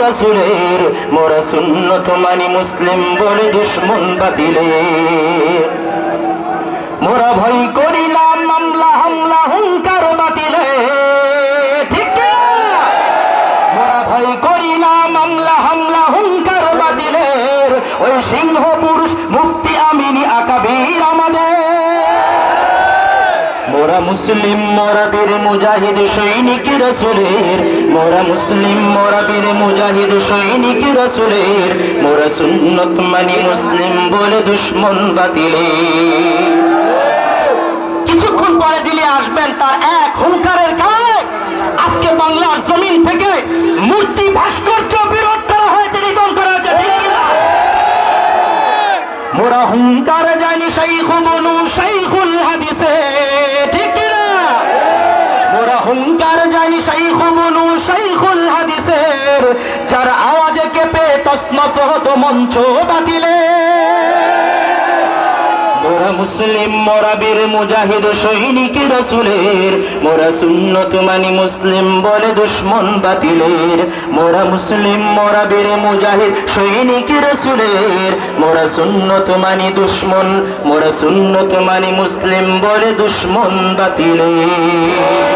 রাসুলের, মোরা সুন্নত মানি মুসলিম বলে দুশ্মন বাতিলে। মোরা ভয় করি না মামলা, হামলা হুঙ্কার বাতিলে। ঠিক? মোরা ভয় করি মামলা, হামলা হুঙ্কার বাতিলের। ওই সিংহ পুরুষ মোরা মুসলিম, মোরা বীর মুজাহিদ, সৈনিক রসুলের। মোরা মুসলিম, মোরা বীর মুজাহিদ, সৈনিক রসুলের। মোরা সুন্নত মানি মুসলিম বলে দুশ্মন বাতিলে। কিছুক্ষণ পরে যিনি আসবেন, তার এক হুঙ্কারের কারণে আজকে বাংলার জমিন থেকে মূর্তি ভাস্কর্য বিরোধ করা হয়েছে, নিধন করা হয়েছে মোরা হুঙ্কার জানি, শাইখ বনু হুঙ্কার জানি শাইখ বনু শাইখুল হাদিসের, যার আওয়াজে কেঁপে তসমস হতো মঞ্চ বাতিলে। মোরা মুসলিম, মোরা বীর মুজাহিদ, সৈনিক, রসুলের, মোরা সুন্নত মানি মুসলিম বলে দুশ্মন বাতিলের। মোরা মুসলিম, মোরা বীর মুজাহিদ, সৈনিক, রসুলের, মোরা সুন্নত মানি দুশ্মন, মোরা সুন্নত মানি মুসলিম বলে দুশ্মন বাতিলের।